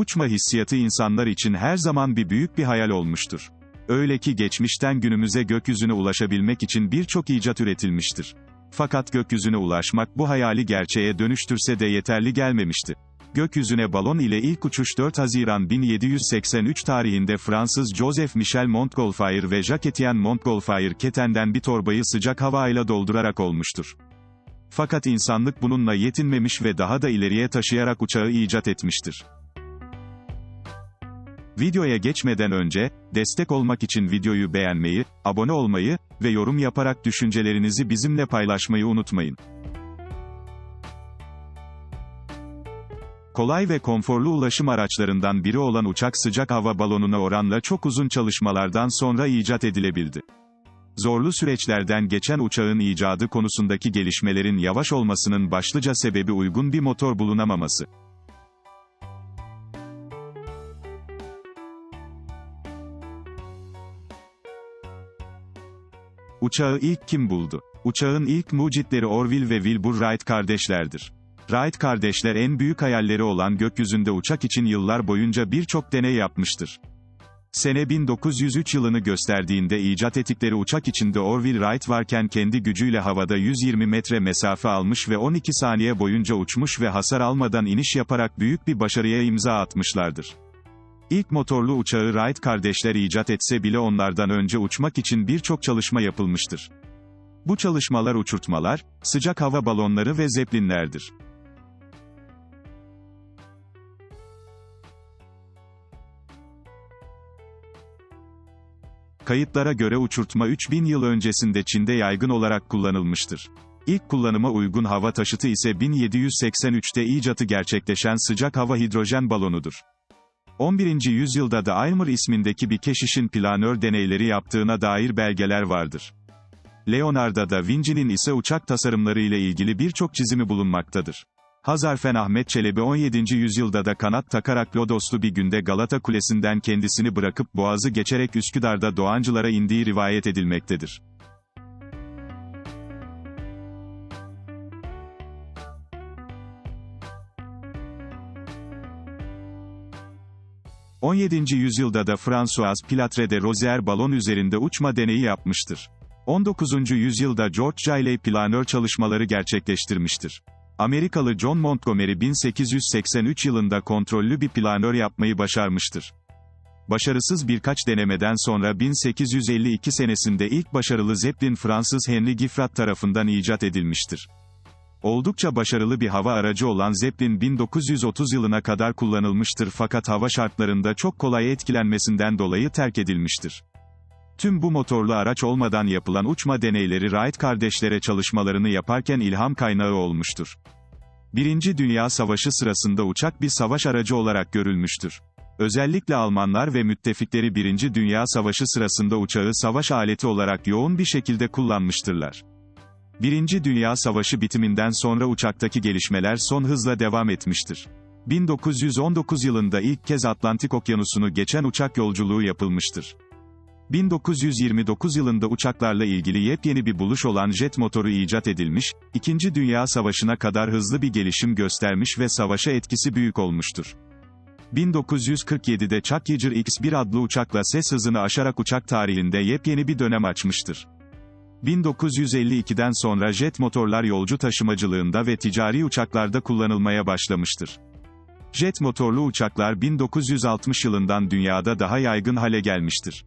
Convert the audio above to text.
Uçma hissiyatı insanlar için her zaman bir büyük bir hayal olmuştur. Öyle ki geçmişten günümüze gökyüzüne ulaşabilmek için birçok icat üretilmiştir. Fakat gökyüzüne ulaşmak bu hayali gerçeğe dönüştürse de yeterli gelmemişti. Gökyüzüne balon ile ilk uçuş 4 Haziran 1783 tarihinde Fransız Joseph Michel Montgolfier ve Jacques Etienne Montgolfier ketenden bir torbayı sıcak havayla doldurarak olmuştur. Fakat insanlık bununla yetinmemiş ve daha da ileriye taşıyarak uçağı icat etmiştir. Videoya geçmeden önce, destek olmak için videoyu beğenmeyi, abone olmayı ve yorum yaparak düşüncelerinizi bizimle paylaşmayı unutmayın. Kolay ve konforlu ulaşım araçlarından biri olan uçak sıcak hava balonuna oranla çok uzun çalışmalardan sonra icat edilebildi. Zorlu süreçlerden geçen uçağın icadı konusundaki gelişmelerin yavaş olmasının başlıca sebebi uygun bir motor bulunamaması. Uçağı ilk kim buldu? Uçağın ilk mucitleri Orville ve Wilbur Wright kardeşlerdir. Wright kardeşler en büyük hayalleri olan gökyüzünde uçak için yıllar boyunca birçok deney yapmıştır. Sene 1903 yılını gösterdiğinde icat ettikleri uçak içinde Orville Wright varken kendi gücüyle havada 120 metre mesafe almış ve 12 saniye boyunca uçmuş ve hasar almadan iniş yaparak büyük bir başarıya imza atmışlardır. İlk motorlu uçağı Wright kardeşler icat etse bile onlardan önce uçmak için birçok çalışma yapılmıştır. Bu çalışmalar uçurtmalar, sıcak hava balonları ve zeplinlerdir. Kayıtlara göre uçurtma 3000 yıl öncesinde Çin'de yaygın olarak kullanılmıştır. İlk kullanıma uygun hava taşıtı ise 1783'te icatı gerçekleşen sıcak hava hidrojen balonudur. 11. yüzyılda da Aylmer ismindeki bir keşişin planör deneyleri yaptığına dair belgeler vardır. Leonardo da Vinci'nin ise uçak tasarımları ile ilgili birçok çizimi bulunmaktadır. Hazarfen Ahmet Çelebi 17. yüzyılda da kanat takarak lodoslu bir günde Galata Kulesi'nden kendisini bırakıp boğazı geçerek Üsküdar'da Doğancılara indiği rivayet edilmektedir. ...17. yüzyılda da François Pilatre de Rozier balon üzerinde uçma deneyi yapmıştır. 19. yüzyılda George Cayley planör çalışmaları gerçekleştirmiştir. Amerikalı John Montgomery 1883 yılında kontrollü bir planör yapmayı başarmıştır. Başarısız birkaç denemeden sonra 1852 senesinde ilk başarılı Zeppelin Fransız Henry Giffard tarafından icat edilmiştir. Oldukça başarılı bir hava aracı olan Zeppelin 1930 yılına kadar kullanılmıştır fakat hava şartlarında çok kolay etkilenmesinden dolayı terk edilmiştir. Tüm bu motorlu araç olmadan yapılan uçma deneyleri Wright kardeşlere çalışmalarını yaparken ilham kaynağı olmuştur. Birinci Dünya Savaşı sırasında uçak bir savaş aracı olarak görülmüştür. Özellikle Almanlar ve müttefikleri Birinci Dünya Savaşı sırasında uçağı savaş aleti olarak yoğun bir şekilde kullanmıştırlar. Birinci Dünya Savaşı bitiminden sonra uçaktaki gelişmeler son hızla devam etmiştir. 1919 yılında ilk kez Atlantik Okyanusu'nu geçen uçak yolculuğu yapılmıştır. 1929 yılında uçaklarla ilgili yepyeni bir buluş olan jet motoru icat edilmiş, İkinci Dünya Savaşı'na kadar hızlı bir gelişim göstermiş ve savaşa etkisi büyük olmuştur. 1947'de Challenger X-1 adlı uçakla ses hızını aşarak uçak tarihinde yepyeni bir dönem açmıştır. 1952'den sonra jet motorlar yolcu taşımacılığında ve ticari uçaklarda kullanılmaya başlamıştır. Jet motorlu uçaklar 1960 yılından dünyada daha yaygın hale gelmiştir.